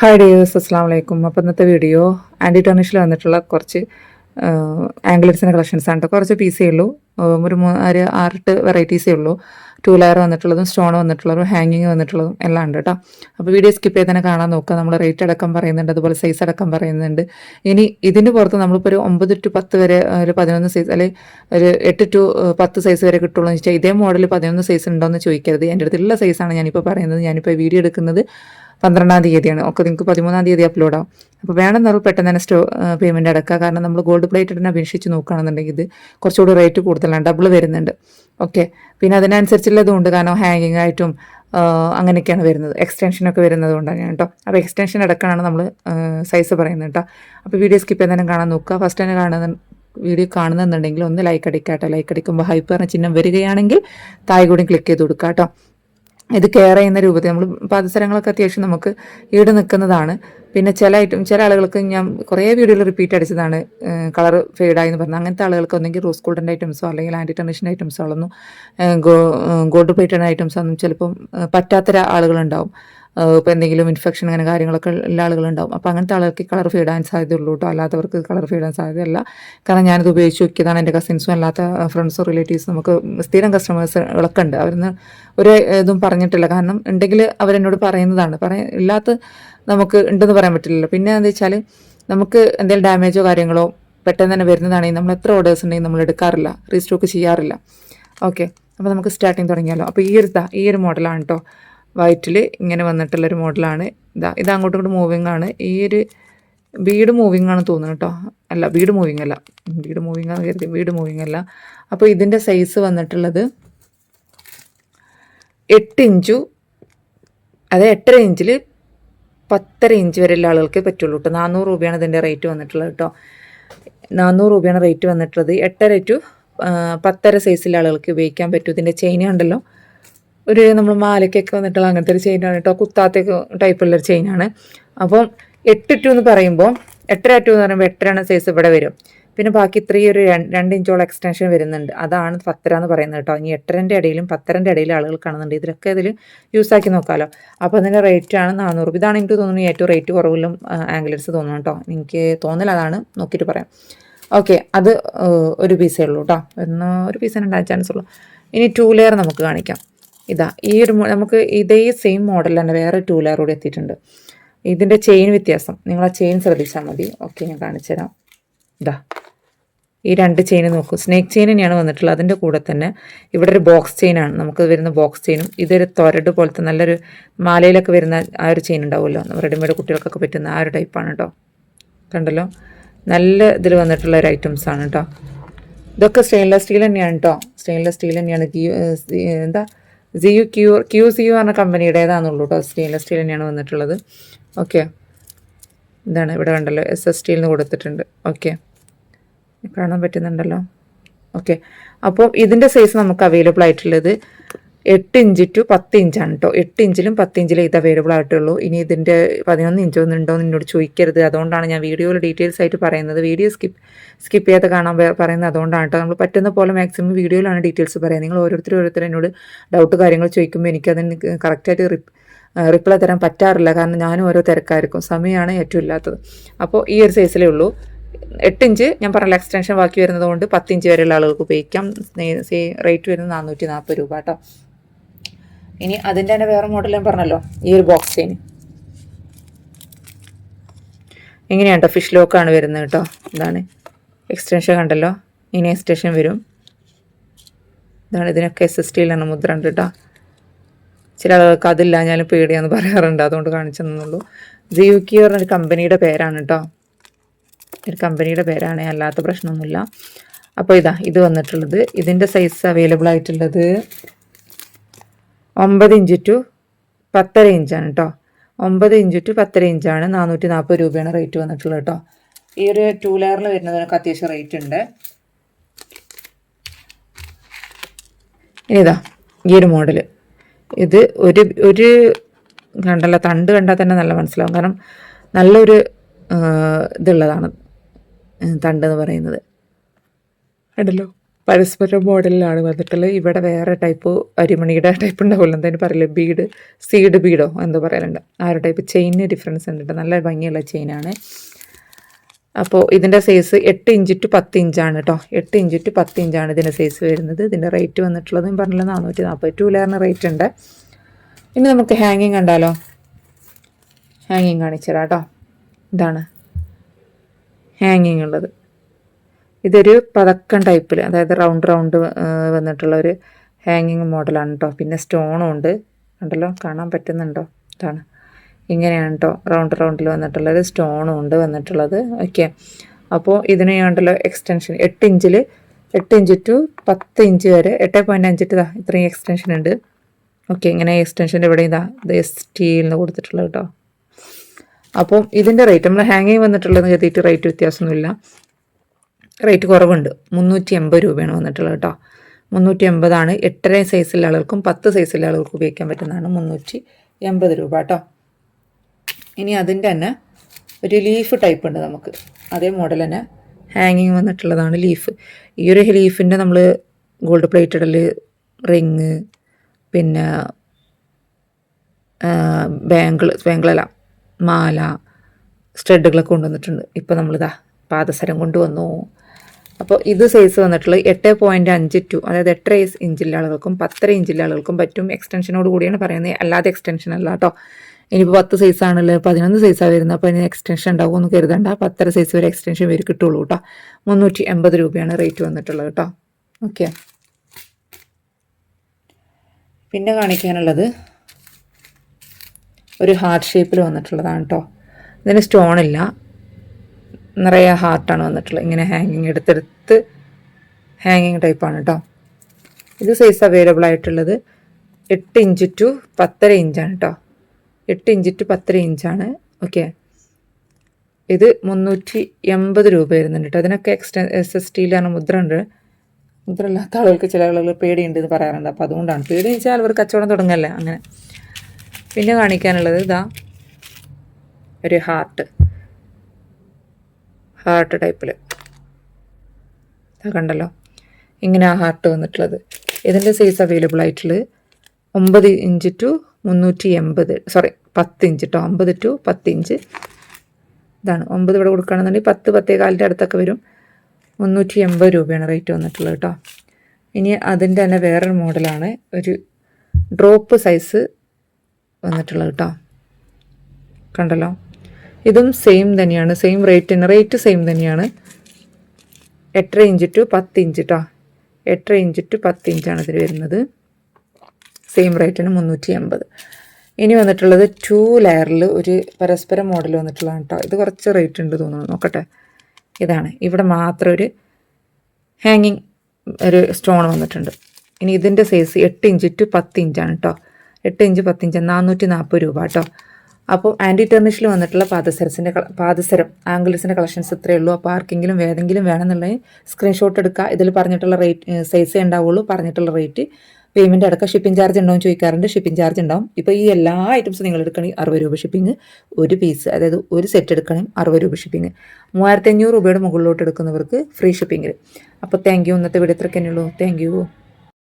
Hi dears അസ്സാം വലൈക്കും അപ്പോൾ ഇന്നത്തെ വീഡിയോ ആന്റി ടർണിഷിൽ വന്നിട്ടുള്ള കുറച്ച് ആംഗിൾസിന്റെ കളക്ഷൻസ് ആണ് കേട്ടോ കുറച്ച് പീസേ ഉള്ളൂ. ഒരു ഒരു ആറെട്ട് വെറൈറ്റീസേ ഉള്ളൂ. ടൂ ലെയർ വന്നിട്ടുള്ളതും സ്റ്റോൺ വന്നിട്ടുള്ളതും ഹാങ്ങിങ് വന്നിട്ടുള്ളതും എല്ലാം ഉണ്ട് കേട്ടോ അപ്പോൾ വീഡിയോ സ്കിപ്പ് ചെയ്ത് തന്നെ കാണാൻ നോക്കുക. നമ്മൾ റേറ്റ് അടക്കം പറയുന്നുണ്ട് അതുപോലെ സൈസ് അടക്കം പറയുന്നുണ്ട്. ഇനി ഇതിന് പുറത്ത് നമ്മളിപ്പോൾ ഒരു ഒമ്പത് ടു പത്ത് വരെ ഒരു പതിനൊന്ന് സൈസ് അല്ലെങ്കിൽ ഒരു എട്ട് ടു പത്ത് സൈസ് വരെ കിട്ടുള്ളൂ എന്ന് വെച്ചാൽ ഇതേ മോഡൽ പതിനൊന്ന് സൈസ് ഉണ്ടോ എന്ന് ചോദിക്കരുത്. എന്റെ അടുത്തുള്ള സൈസാണ് ഞാനിപ്പോൾ പറയുന്നത്. ഞാനിപ്പോൾ വീഡിയോ എടുക്കുന്നത് പന്ത്രണ്ടാം തീയതിയാണ്. ഒക്കെ നിങ്ങൾക്ക് പതിമൂന്നാം തീയതി അപ്ലോഡ് ആവും. അപ്പോൾ വേണമെന്നാൽ പെട്ടെന്ന് തന്നെ സ്റ്റോ പേയ്മെന്റ് അടക്കുക. കാരണം നമ്മൾ ഗോൾഡ് പ്ലേറ്റഡിനെ അപേക്ഷിച്ച് നോക്കുകയാണെന്നുണ്ടെങ്കിൽ ഇത് കുറച്ചുകൂടി റേറ്റ് കൂടുതലാണ്. ഡബിൾ വരുന്നുണ്ട്. ഓക്കെ. പിന്നെ അതിനനുസരിച്ചുള്ളതും ഉണ്ട് കാരണം ഹാങ്ങിങ് ആയിട്ടും അങ്ങനെയൊക്കെയാണ് വരുന്നത്. എക്സ്റ്റൻഷനൊക്കെ വരുന്നത് കൊണ്ടാണ് ഞാൻ കേട്ടോ അപ്പോൾ എക്സ്റ്റൻഷൻ അടക്കാനാണ് നമ്മൾ സൈസ് പറയുന്നത് കേട്ടോ അപ്പോൾ വീഡിയോ സ്കിപ്പ് തന്നെ കാണാൻ നോക്കുക. ഫസ്റ്റ് തന്നെ കാണുന്ന വീഡിയോ കാണുന്നുണ്ടെങ്കിൽ ഒന്ന് ലൈക്ക് അടിക്കാട്ടോ ലൈക്ക് അടിക്കുമ്പോൾ ഹൈപ്പ് പറഞ്ഞ ചിഹ്നം വരികയാണെങ്കിൽ താഴെ കൂടി ക്ലിക്ക് ചെയ്ത് കൊടുക്കുക കേട്ടോ ഇത് കെയർ ചെയ്യുന്ന രൂപത്തിൽ നമ്മൾ പാദസരങ്ങളൊക്കെ അത്യാവശ്യം നമുക്ക് ഈട് നിൽക്കുന്നതാണ്. പിന്നെ ചില ഐറ്റം ചില ആളുകൾക്ക് ഞാൻ കുറേ വീഡിയോയിൽ റിപ്പീറ്റ് അടിച്ചതാണ് കളർ ഫെയ്ഡായി എന്ന് പറഞ്ഞാൽ അങ്ങനത്തെ ആളുകൾക്ക് ഒന്നെങ്കിൽ റോസ് ഗോൾഡന്റെ ഐറ്റംസോ അല്ലെങ്കിൽ ആന്റി ടെർണിഷൻ ഐറ്റംസോ ഒന്നും ഗോൾഡ് പ്ലേറ്റഡ് ഐറ്റംസോ ഒന്നും ചിലപ്പം പറ്റാത്ത ആളുകളുണ്ടാവും. ഇപ്പോൾ എന്തെങ്കിലും ഇൻഫെക്ഷൻ അങ്ങനെ കാര്യങ്ങളൊക്കെ ഉള്ള ആളുകളുണ്ടാവും. അപ്പോൾ അങ്ങനത്തെ ആളുകൾക്ക് കളർ ഫീഡ് ഫീഡാൻ സാധ്യതയുള്ളൂ കേട്ടോ അല്ലാത്തവർക്ക് കളർ ഫീഡ് ഫീഡാൻ സാധ്യതയല്ല. കാരണം ഞാനിത് ഉപയോഗിച്ച് നോക്കിയതാണ് എന്റെ കസിൻസും അല്ലാത്ത ഫ്രണ്ട്സും റിലേറ്റീവ്സും നമുക്ക് സ്ഥിരം കസ്റ്റമേഴ്സുകളൊക്കെ ഉണ്ട്. അവരിന്ന് ഒരു ഇതും പറഞ്ഞിട്ടില്ല. കാരണം ഉണ്ടെങ്കിൽ അവരെന്നോട് പറയുന്നതാണ്. പറയ ഇല്ലാത്ത നമുക്ക് ഉണ്ടെന്ന് പറയാൻ പറ്റില്ലല്ലോ. പിന്നെ എന്താ വെച്ചാൽ നമുക്ക് എന്തെങ്കിലും ഡാമേജോ കാര്യങ്ങളോ പെട്ടെന്ന് തന്നെ വരുന്നതാണെങ്കിൽ നമ്മൾ എത്ര ഓർഡേഴ്സ് ഉണ്ടെങ്കിൽ നമ്മൾ എടുക്കാറില്ല. റീസ്റ്റോക്ക് ചെയ്യാറില്ല. ഓക്കെ അപ്പോൾ നമുക്ക് സ്റ്റാർട്ടിങ് തുടങ്ങിയാലോ. അപ്പോൾ ഈ ഒരു ഈ ഒരു മോഡലാണ് കേട്ടോ വൈറ്റിൽ ഇങ്ങനെ വന്നിട്ടുള്ളൊരു മോഡലാണ്. ഇതാ ഇത് അങ്ങോട്ടും ഇങ്ങോട്ട് മൂവിങ് ആണ്. ഈ ഒരു ബീഡ് മൂവിങ് ആണ് തോന്നുന്നു കേട്ടോ അല്ല ബീഡ് മൂവിങ് അല്ല. ബീഡ് മൂവിങ് ആണ് കരുതി ബീഡ് മൂവിങ് അല്ല. അപ്പോൾ ഇതിന്റെ സൈസ് വന്നിട്ടുള്ളത് എട്ട് ഇഞ്ചു അത് എട്ടര ഇഞ്ചിൽ പത്തര ഇഞ്ച് വരെ വരെയുള്ള ആളുകൾക്ക് പറ്റുള്ളൂ കേട്ടോ നാനൂറ് രൂപയാണ് ഇതിന്റെ റേറ്റ് വന്നിട്ടുള്ളത് കേട്ടോ നാനൂറ് രൂപയാണ് റേറ്റ് വന്നിട്ടുള്ളത്. എട്ടര ടു പത്തര സൈസിലുള്ള ആളുകൾക്ക് ഉപയോഗിക്കാൻ പറ്റും. ഇതിന്റെ ചെയിൻ ഉണ്ടല്ലോ. ഒരു നമ്മൾ മാലയ്ക്കൊക്കെ വന്നിട്ടുള്ള അങ്ങനത്തെ ഒരു ചെയിനാണ് കേട്ടോ കുത്താത്ത ടൈപ്പുള്ള ഒരു ചെയിനാണ് അപ്പം എട്ട് ടു എന്ന് പറയുമ്പോൾ എട്ടര ടു എന്ന് പറയുമ്പോൾ എട്ടരയാണ് സൈസ് ഇവിടെ വരും. പിന്നെ ബാക്കി ഇത്രയും ഒരു രണ്ട് ഇഞ്ചോളം എക്സ്റ്റൻഷൻ വരുന്നുണ്ട്. അതാണ് പത്തര എന്ന് പറയുന്നത് കേട്ടോ ഇനി എട്ടരന്റെ ഇടയിലും പത്തരന്റെ ഇടയിലും ആളുകൾ കാണുന്നുണ്ട്. ഇതിലൊക്കെ ഇതിൽ യൂസ് ആക്കി നോക്കാമല്ലോ അപ്പോൾ അതിന്റെ റേറ്റ് ആണ് നാനൂറ് ഇതാണ് എനിക്ക് തോന്നുന്നു ഏറ്റവും റേറ്റ് കുറവിലും ആംഗിൾസ് തോന്നുന്നു കേട്ടോ എനിക്ക് തോന്നില്ല അതാണ് നോക്കിയിട്ട് പറയാം. ഓക്കെ അത് ഒരു പീസേ ഉള്ളൂ കേട്ടോ ഒന്ന് ഒരു പീസിന് ചാൻസ് ഉള്ളൂ. ഇനി ടൂ ലെയർ നമുക്ക് കാണിക്കാം. ഇതാ ഈ ഒരു നമുക്ക് ഇതേ സെയിം മോഡൽ തന്നെ വേറെ ടൂ ലെയർ കൂടി എത്തിയിട്ടുണ്ട്. ഇതിന്റെ ചെയിൻ വ്യത്യാസം. നിങ്ങൾ ആ ചെയിൻ ശ്രദ്ധിച്ചാൽ മതി. ഓക്കെ ഞാൻ കാണിച്ചുതരാം. ഇതാ ഈ രണ്ട് ചെയിൻ നോക്കൂ. സ്നേക്ക് ചെയിൻ തന്നെയാണ് വന്നിട്ടുള്ളത്. അതിന്റെ കൂടെ തന്നെ ഇവിടെ ഒരു ബോക്സ് ചെയിനാണ് നമുക്ക് വരുന്ന ബോക്സ് ചെയിനും ഇതൊരു തൊരട് പോലത്തെ നല്ലൊരു മാലയിലൊക്കെ വരുന്ന ആ ഒരു ചെയിൻ ഉണ്ടാവുമല്ലോ. റെഡിമെയ്ഡ് കുട്ടികൾക്കൊക്കെ പറ്റുന്ന ആ ഒരു ടൈപ്പാണ് കേട്ടോ കണ്ടല്ലോ? നല്ല ഇതിൽ വന്നിട്ടുള്ള ഒരു ഐറ്റംസ് ആണ് കേട്ടോ ഇതൊക്കെ സ്റ്റെയിൻലെസ് സ്റ്റീൽ തന്നെയാണ് കേട്ടോ സ്റ്റെയിൻലെസ് സ്റ്റീൽ തന്നെയാണ് എന്താ? സിയു ക്യൂ ക്യൂ സിയു പറഞ്ഞ കമ്പനിയുടേതാണെന്നുള്ളൂ കേട്ടോ സ്റ്റെയിൻലെസ് സ്റ്റീൽ തന്നെയാണ് വന്നിട്ടുള്ളത്. ഓക്കെ ഇതാണ് ഇവിടെ കണ്ടല്ലോ. എസ് എസ് സ്റ്റീലിന് കൊടുത്തിട്ടുണ്ട്. ഓക്കെ കാണാൻ പറ്റുന്നുണ്ടല്ലോ. ഓക്കെ അപ്പോൾ ഇതിന്റെ സൈസ് നമുക്ക് അവൈലബിൾ ആയിട്ടുള്ളത് എട്ട് ഇഞ്ച് ടു പത്ത് ഇഞ്ചാണ് കേട്ടോ എട്ട് ഇഞ്ചിലും പത്ത് ഇഞ്ചിലും ഇത് അവൈലബിൾ ആയിട്ടുള്ളൂ. ഇനി ഇതിന്റെ പതിനൊന്ന് ഇഞ്ച് ഉണ്ടോ എന്ന് എന്നോട് ചോദിക്കരുത്. അതുകൊണ്ടാണ് ഞാൻ വീഡിയോയിൽ ഡീറ്റെയിൽസ് ആയിട്ട് പറയുന്നത്. വീഡിയോ സ്കിപ്പ് സ്കിപ്പ് ചെയ്യാതെ കാണാൻ പറയുന്നത് അതുകൊണ്ടാണ് കേട്ടോ നമ്മൾ പറ്റുന്ന പോലെ മാക്സിമം വീഡിയോയിലാണ് ഡീറ്റെയിൽസ് പറയുന്നത്. നിങ്ങൾ ഓരോരുത്തർ ഓരോരുത്തർ എന്നോട് ഡൗട്ട് കാര്യങ്ങൾ ചോദിക്കുമ്പോൾ എനിക്കതിന് കറക്റ്റായിട്ട് റിപ്പ് റിപ്ലൈ തരാൻ പറ്റാറില്ല. കാരണം ഞാനും ഓരോ തിരക്കായിരിക്കും. സമയമാണ് ഏറ്റവും ഇല്ലാത്തത്. അപ്പോൾ ഈ ഒരു സൈസിലേ ഉള്ളൂ. എട്ട് ഇഞ്ച് ഞാൻ പറഞ്ഞ എക്സ്റ്റൻഷൻ ബാക്കി വരുന്നത് കൊണ്ട് പത്ത് ഇഞ്ച് വരെയുള്ള ആളുകൾക്ക് ഉപയോഗിക്കാം. റേറ്റ് വരുന്നത് നാനൂറ്റി നാൽപ്പത് രൂപ കേട്ടോ ഇനി അതിന്റെ തന്നെ വേറെ മോഡൽ ഞാൻ പറഞ്ഞല്ലോ ഈ ഒരു ബോക്സ് ചെയിൻ ഇങ്ങനെയാണ് കേട്ടോ ഫിഷ് ലോക്കാണ് വരുന്നത് കേട്ടോ. ഇതാണ് എക്സ്റ്റൻഷൻ കണ്ടല്ലോ. ഇനി എക്സ്റ്റൻഷൻ വരും. ഇതാണ് ഇതിനൊക്കെ എസ് എസ് ടിയിലാണ് മുദ്ര ഉണ്ട് കേട്ടോ. ചില ആളുകൾക്ക് ഞാൻ പേടിയാന്ന് പറയാറുണ്ട്. അതുകൊണ്ട് കാണിച്ചു തന്നുള്ളൂ ജിയുക്കി പറഞ്ഞൊരു കമ്പനിയുടെ പേരാണ് കേട്ടോ. ഒരു കമ്പനിയുടെ പേരാണ് അല്ലാത്ത പ്രശ്നമൊന്നുമില്ല. അപ്പോൾ ഇതാ ഇത് വന്നിട്ടുള്ളത്. ഇതിന്റെ സൈസ് അവൈലബിൾ ആയിട്ടുള്ളത് ഒമ്പത് ഇഞ്ച് ടു പത്തര ഇഞ്ചാണ് കേട്ടോ ഒമ്പത് ഇഞ്ച് ടു പത്തര ഇഞ്ചാണ് നാനൂറ്റി നാൽപ്പത് രൂപയാണ് റേറ്റ് വന്നിട്ടുള്ളത് കേട്ടോ ഈ ഒരു ടൂ ലെയറിൽ വരുന്നതിനൊക്കെ അത്യാവശ്യം റേറ്റ് ഉണ്ട്. ഇനിതാ ഈ ഒരു മോഡൽ ഇത് ഒരു ഒരു കണ്ടല്ല തണ്ട് കണ്ടാൽ തന്നെ നല്ല മനസ്സിലാവും. കാരണം നല്ലൊരു ഇതുള്ളതാണ് തണ്ട് എന്ന് പറയുന്നത്. കണ്ടല്ലോ? പരസ്പരം മോഡലിലാണ് വന്നിട്ടുള്ളത്. ഇവിടെ വേറെ ടൈപ്പ് അരിമണിയുടെ ടൈപ്പ് ഉണ്ടാവുമല്ലോ. എന്തായാലും പറയില്ല? ബീഡ് സീഡ് ബീഡോ എന്തോ പറയലുണ്ട്. ആ ഒരു ടൈപ്പ് ചെയിന് ഡിഫറൻസ് ഉണ്ട് നല്ല ഭംഗിയുള്ള ചെയിനാണ് അപ്പോൾ ഇതിന്റെ സൈസ് എട്ട് ഇഞ്ച് ടു പത്ത് ഇഞ്ചാണ് കേട്ടോ എട്ട് ഇഞ്ച് ടു പത്ത് ഇഞ്ചാണ് ഇതിന്റെ സൈസ് വരുന്നത്. ഇതിന്റെ റേറ്റ് വന്നിട്ടുള്ളത് ഞാൻ പറഞ്ഞില്ല? നാനൂറ്റി നാൽപ്പത് ടു ലെയറിന് റേറ്റ് ഉണ്ട്. ഇനി നമുക്ക് ഹാങ്ങിങ് കണ്ടാലോ? ഹാങ്ങിങ് കാണിച്ചു തരാം കേട്ടോ ഇതാണ് ഹാങ്ങിങ് ഉള്ളത്. ഇതൊരു പതക്കം ടൈപ്പിൽ അതായത് റൗണ്ട് റൗണ്ട് വന്നിട്ടുള്ള ഒരു ഹാങ്ങിങ് മോഡലാണ് കേട്ടോ പിന്നെ സ്റ്റോണും ഉണ്ട്. കണ്ടല്ലോ? കാണാൻ പറ്റുന്നുണ്ടോ? ഇതാണ്. ഇങ്ങനെയാണ് കേട്ടോ റൗണ്ട് റൗണ്ടിൽ വന്നിട്ടുള്ള ഒരു സ്റ്റോണും ഉണ്ട് വന്നിട്ടുള്ളത്. ഓക്കെ. അപ്പോൾ ഇതിന് ഉണ്ടല്ലോ എക്സ്റ്റൻഷൻ എട്ട് ഇഞ്ചിൽ എട്ട് ഇഞ്ച് ടു പത്ത് ഇഞ്ച് വരെ എട്ട് പോയിന്റ് ഇതാ ഇത്രയും എക്സ്റ്റൻഷൻ ഉണ്ട്. ഓക്കെ ഇങ്ങനെ എക്സ്റ്റൻഷന്റെ ഇവിടെ ഇതാ ഇത് എസ് ടിന്ന് കൊടുത്തിട്ടുള്ളത് കേട്ടോ അപ്പോൾ ഇതിന്റെ റേറ്റ് നമ്മൾ ഹാങ്ങിങ് വന്നിട്ടുള്ളത് കരുതിയിട്ട് റേറ്റ് വ്യത്യാസമൊന്നുമില്ല. റേറ്റ് കുറവുണ്ട്. മുന്നൂറ്റി എൺപത് രൂപയാണ് വന്നിട്ടുള്ളത് കേട്ടോ. മുന്നൂറ്റി എൺപതാണ് എട്ടര സൈസിലെ ആളുകൾക്കും പത്ത് സൈസിലെ ആളുകൾക്കും ഉപയോഗിക്കാൻ പറ്റുന്നതാണ് മുന്നൂറ്റി എൺപത് രൂപ കേട്ടോ. ഇനി അതിന്റെ തന്നെ ഒരു ലീഫ് ടൈപ്പ് ഉണ്ട് നമുക്ക്. അതേ മോഡൽ തന്നെ ഹാങ്ങിങ് വന്നിട്ടുള്ളതാണ് ലീഫ് ഈ ഒരു ലീഫിന്റെ നമ്മൾ ഗോൾഡ് പ്ലേറ്റഡിൽ റിങ് പിന്നെ ബാങ്കിൾ ബാങ്കിളല്ല മാല സ്റ്റഡുകളൊക്കെ കൊണ്ടുവന്നിട്ടുണ്ട്. ഇപ്പോൾ നമ്മളിതാ പാദസരം കൊണ്ടുവന്നു. അപ്പോൾ ഇത് സൈസ് വന്നിട്ടുള്ളത് എട്ട് പോയിന്റ് അഞ്ച് ടു അതായത് എട്ടര ഇഞ്ചിലെ ആളുകൾക്കും പത്തര ഇഞ്ചിലെ ആളുകൾക്കും പറ്റും എക്സ്റ്റൻഷനോട് കൂടിയാണ് പറയുന്നത്. അല്ലാതെ എക്സ്റ്റൻഷൻ അല്ല കേട്ടോ ഇനിയിപ്പോൾ പത്ത് സൈസ് ആണല്ലോ പതിനൊന്ന് സൈസാണ് വരുന്നത്. അപ്പോൾ ഇതിന് എക്സ്റ്റൻഷൻ ഉണ്ടാവും എന്ന് കരുതണ്ട. പത്തര സൈസ് വരെ എക്സ്റ്റൻഷൻ വരെ കിട്ടുള്ളൂ കേട്ടോ മുന്നൂറ്റി എൺപത് രൂപയാണ് റേറ്റ് വന്നിട്ടുള്ളത് കേട്ടോ ഓക്കെ പിന്നെ കാണിക്കാനുള്ളത് ഒരു ഹാർട്ട് ഷേപ്പിൽ വന്നിട്ടുള്ളതാണ് കേട്ടോ ഇതിന് സ്റ്റോൺ ഇല്ല. നിറയെ ഹാർട്ടാണ് വന്നിട്ടുള്ളത്. ഇങ്ങനെ ഹാങ്ങിങ് എടുത്തെടുത്ത് ഹാങ്ങിങ് ടൈപ്പാണ് കേട്ടോ ഇത് സൈസ് അവൈലബിൾ ആയിട്ടുള്ളത് എട്ട് ഇഞ്ച് ടു പത്തര ഇഞ്ചാണ് കേട്ടോ എട്ട് ഇഞ്ച് ടു പത്തര ഇഞ്ചാണ് ഓക്കെ ഇത് മുന്നൂറ്റി എൺപത് രൂപ വരുന്നുണ്ട് കേട്ടോ അതിനൊക്കെ എക്സ്റ്റെ എസ് എസ് ടിയിലാണ് മുദ്ര ഉണ്ട്. മുദ്ര ഇല്ലാത്ത ആളുകൾക്ക് ചില ആളുകൾ പേടിയുണ്ട് എന്ന് പറയാറുണ്ട്. അപ്പോൾ അതുകൊണ്ടാണ്. പേടി വെച്ചാൽ അവർ കച്ചവടം തുടങ്ങല്ലേ? അങ്ങനെ. പിന്നെ കാണിക്കാനുള്ളത് ഇതാ ഒരു ഹാർട്ട് ഹാർട്ട് ടൈപ്പിൽ കണ്ടല്ലോ. ഇങ്ങനെ ആ ഹാർട്ട് വന്നിട്ടുള്ളത്. ഇതിന്റെ സൈസ് അവൈലബിൾ ആയിട്ടുള്ളത് ഒമ്പത് ഇഞ്ച് ടു മുന്നൂറ്റി എൺപത്. സോറി പത്ത് ഇഞ്ച് കേട്ടോ ഒമ്പത് ടു പത്ത് ഇഞ്ച്. ഇതാണ്. ഒമ്പത് ഇവിടെ കൊടുക്കുകയാണെന്നുണ്ടെങ്കിൽ പത്ത് പത്തേ കാലിന്റെ അടുത്തൊക്കെ വരും. മുന്നൂറ്റി എൺപത് രൂപയാണ് റേറ്റ് വന്നിട്ടുള്ളത് കേട്ടോ ഇനി അതിന്റെ തന്നെ വേറൊരു മോഡലാണ് ഒരു ഡ്രോപ്പ് സൈസ് വന്നിട്ടുള്ളത് കേട്ടോ കണ്ടല്ലോ? ഇതും സെയിം തന്നെയാണ്. സെയിം റേറ്റ് തന്നെ റേറ്റ് സെയിം തന്നെയാണ്. എട്ടര ഇഞ്ച് ടു പത്ത് ഇഞ്ച് കേട്ടോ എട്ടര ഇഞ്ച് ടു പത്ത് ഇഞ്ചാണ് ഇതിൽ വരുന്നത്. സെയിം റേറ്റിന് മുന്നൂറ്റി എൺപത് ഇനി വന്നിട്ടുള്ളത് ടു ലെയറിൽ ഒരു പരസ്പരം മോഡൽ വന്നിട്ടുള്ളതാണ് കേട്ടോ ഇത് കുറച്ച് റേറ്റ് ഉണ്ട് തോന്നുന്നു. നോക്കട്ടെ. ഇതാണ്. ഇവിടെ മാത്രം ഒരു ഹാങ്ങിങ് ഒരു സ്റ്റോൺ വന്നിട്ടുണ്ട്. ഇനി ഇതിന്റെ സൈസ് എട്ട് ഇഞ്ച് ടു പത്ത് ഇഞ്ചാണ് കേട്ടോ എട്ട് ഇഞ്ച് പത്ത് ഇഞ്ച് നാനൂറ്റി നാൽപ്പത് രൂപ കേട്ടോ അപ്പോൾ ആന്റി ടെർണിഷിൽ വന്നിട്ടുള്ള പാദസരസിന്റെ പാദസരം ആംഗിൾസിന്റെ കളക്ഷൻസ് ഇത്രയേ ഉള്ളൂ. അപ്പോൾ ആർക്കെങ്കിലും ഏതെങ്കിലും വേണമെന്നുള്ളത് സ്ക്രീൻഷോട്ട് എടുക്കുക. ഇതിൽ പറഞ്ഞിട്ടുള്ള റേറ്റ് സൈസേ ഉണ്ടാവുള്ളൂ. പറഞ്ഞിട്ടുള്ള റേറ്റ് പേയ്മെന്റ് അടക്കം ഷിപ്പിംഗ് ചാർജ് ഉണ്ടോ എന്ന് ചോദിക്കാറുണ്ട്. ഷിപ്പിംഗ് ചാർജ് ഉണ്ടാവും. ഇപ്പോൾ ഈ എല്ലാ ഐറ്റംസും നിങ്ങൾ എടുക്കണമെങ്കിൽ അറുപത് രൂപ ഷിപ്പിംഗ് ഒരു പീസ് അതായത് ഒരു സെറ്റ് എടുക്കണമെങ്കിൽ അറുപത് രൂപ ഷിപ്പിംഗ് മൂവായിരത്തി അഞ്ഞൂറ് രൂപയുടെ മുകളിലോട്ട് എടുക്കുന്നവർക്ക് ഫ്രീ ഷിപ്പിംഗ് അപ്പോൾ താങ്ക് യു ഇന്നത്തെ വീഡിയോ ഇത്രയ്ക്ക് തന്നെയുള്ളൂ. Thank you